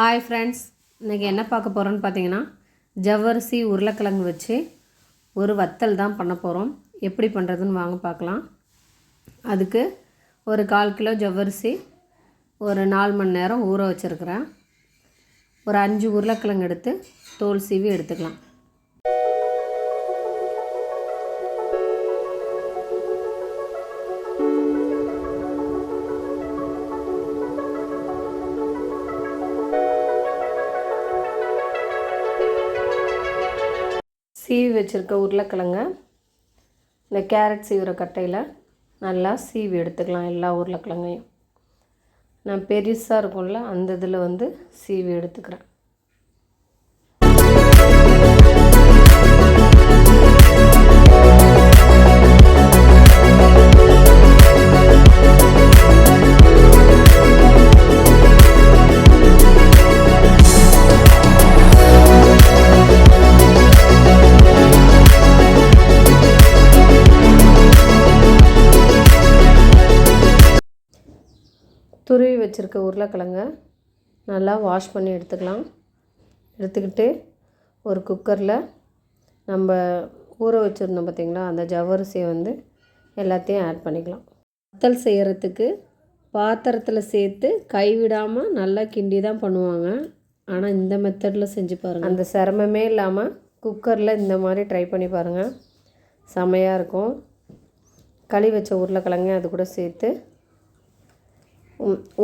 Hi friends இன்றைக்கி என்ன பார்க்க போகிறோன்னு பார்த்தீங்கன்னா ஜவ்வரிசி உருளைக்கிழங்கு வச்சு ஒரு வத்தல் தான் பண்ண போகிறோம் எப்படி பண்ணுறதுன்னு வாங்க பார்க்கலாம். அதுக்கு ஒரு கால் கிலோ ஜவ்வரிசி ஒரு நாலு மணி நேரம் ஊற வச்சுருக்கிறேன். ஒரு அஞ்சு உருளைக்கிழங்கு எடுத்து தோல் சீவி எடுத்துக்கலாம். சீவி வச்சுருக்க உருளைக்கிழங்க இந்த கேரட் சீவுற கட்டையில் நல்லா சீவி எடுத்துக்கலாம் எல்லா உருளைக்கிழங்கையும். நான் பெருசாக இருக்கும்ல அந்த இதில் வந்து சீவி எடுத்துக்கிறேன். வச்சுருக்க உருளைக்கிழங்க நல்லா வாஷ் பண்ணி எடுத்துக்கலாம். எடுத்துக்கிட்டு ஒரு குக்கரில் நம்ம ஊற வச்சுருந்தோம் பார்த்திங்களா அந்த ஜவ்வரிசியை வந்து எல்லாத்தையும் ஆட் பண்ணிக்கலாம். வத்தல் செய்கிறதுக்கு பாத்திரத்தில் சேர்த்து கைவிடாமல் நல்லா கிண்டி தான் பண்ணுவாங்க. ஆனால் இந்த மெத்தடில் செஞ்சு பாருங்கள் அந்த சிரமமே இல்லாமல் குக்கரில் இந்த மாதிரி ட்ரை பண்ணி பாருங்கள் செமையாக இருக்கும். களி வச்ச உருளைக்கிழங்கு அது கூட சேர்த்து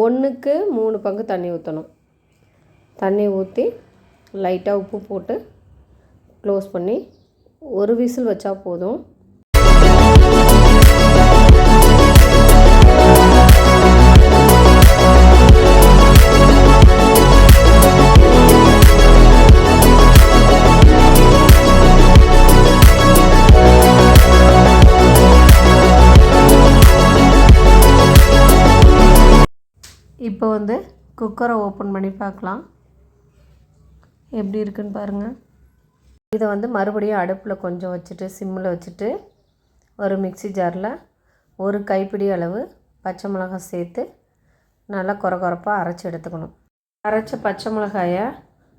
ஒன்றுக்கு மூணு பங்கு தண்ணி ஊற்றணும் தண்ணி ஊற்றி லைட்டாக உப்பு போட்டு க்ளோஸ் பண்ணி ஒரு விசில் வச்சா போதும். இப்போ வந்து குக்கரை ஓப்பன் பண்ணி பார்க்கலாம். எப்படி இருக்குன்னு பாருங்கள் இதை வந்து மறுபடியும் அடுப்பில் கொஞ்சம் வச்சுட்டு சிம்மில் வச்சுட்டு ஒரு மிக்சி ஜாரில் ஒரு கைப்பிடி அளவு பச்சை மிளகாய் சேர்த்து நல்லா குறை குறைப்பாக அரைச்சி எடுத்துக்கணும். அரைச்ச பச்சை மிளகாயை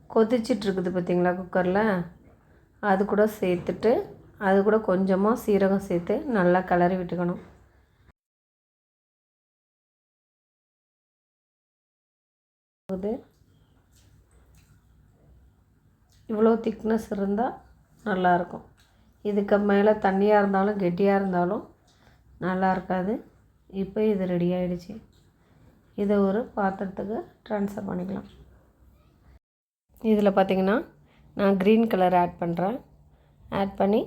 கொதிச்சிட்ருக்குது பார்த்திங்களா குக்கரில்? அது கூட சேர்த்துட்டு அது கூட கொஞ்சமாக சீரகம் சேர்த்து நல்லா கிளறி விட்டுக்கணும். போகுது இவ்வளோ திக்னஸ் இருந்தால் நல்லாயிருக்கும் இதுக்கு மேலே தண்ணியாக இருந்தாலும் கெட்டியாக இருந்தாலும் நல்லா இருக்காது. இப்போ இது ரெடி ஆகிடுச்சி இதை ஒரு பாத்திரத்துக்கு ட்ரான்ஸ்ஃபர் பண்ணிக்கலாம். இதில் பார்த்திங்கன்னா நான் க்ரீன் கலர் ஆட் பண்ணுறேன் ஆட் பண்ணி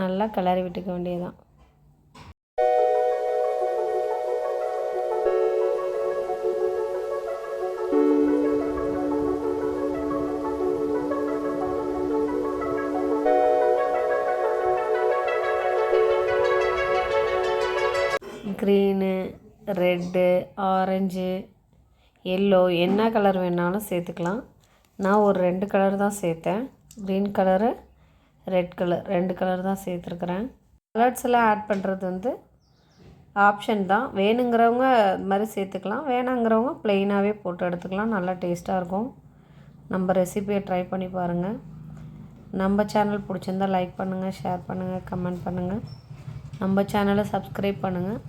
நல்லா கிளறி விட்டுக்க வேண்டியதுதான். க்ரீனு ரெட்டு ஆரஞ்சு எல்லோ என்ன கலர் வேணாலும் சேர்த்துக்கலாம். நான் ஒரு ரெண்டு கலர் தான் சேர்த்தேன். க்ரீன் கலரு ரெட் கலர் ரெண்டு கலர் தான் சேர்த்துருக்குறேன். கலர்ஸ் எல்லாம் ஆட் பண்ணுறது வந்து ஆப்ஷன் தான். வேணுங்கிறவங்க இது மாதிரி சேர்த்துக்கலாம். வேணாங்கிறவங்க ப்ளெயினாகவே போட்டு எடுத்துக்கலாம். நல்லா டேஸ்ட்டாக இருக்கும். நம்ம ரெசிபியை ட்ரை பண்ணி பாருங்கள் நம்ம சேனல் பிடிச்சிருந்தா லைக் பண்ணுங்கள் ஷேர் பண்ணுங்கள் கமெண்ட் பண்ணுங்கள் நம்ம சேனலை சப்ஸ்கிரைப் பண்ணுங்கள்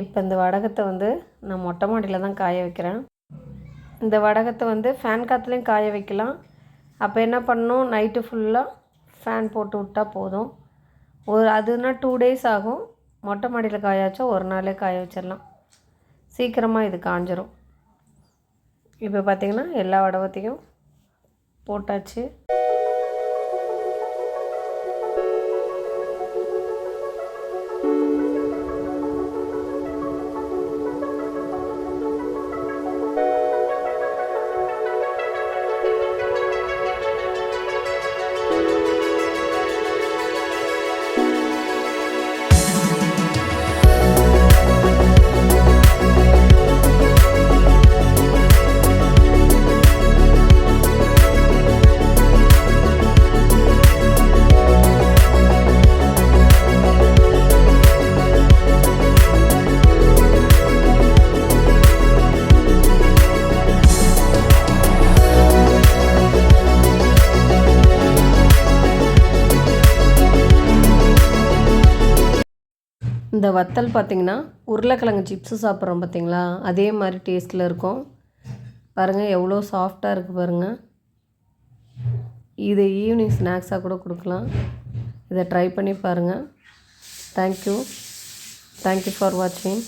இப்போ இந்த வடகத்தை வந்து நான் மொட்டை மாடியில் தான் காய வைக்கிறேன். இந்த வடகத்தை வந்து ஃபேன் காற்றுலையும் காய வைக்கலாம். அப்போ என்ன பண்ணணும்? நைட்டு ஃபுல்லாக ஃபேன் போட்டு விட்டால் போதும். ஒரு அதுனா டூ டேஸ் ஆகும். மொட்டை மாடியில் காயாச்சா ஒரு நாளே காய வச்சிடலாம். சீக்கிரமாக இது காஞ்சிரும். இப்போ பார்த்திங்கன்னா எல்லா வடவத்தையும் போட்டாச்சு. இந்த வத்தல் பார்த்திங்கன்னா உருளைக்கிழங்கு சிப்ஸு சாப்பிட்றோம் பார்த்திங்களா? அதே மாதிரி டேஸ்ட்டில் இருக்கும். பாருங்கள் எவ்வளோ சாஃப்டாக இருக்குது பாருங்கள் இது ஈவினிங் ஸ்நாக்ஸாக கூட கொடுக்கலாம். இதை ட்ரை பண்ணி பாருங்கள் தேங்க்யூ தேங்க்யூ ஃபார் வாட்சிங்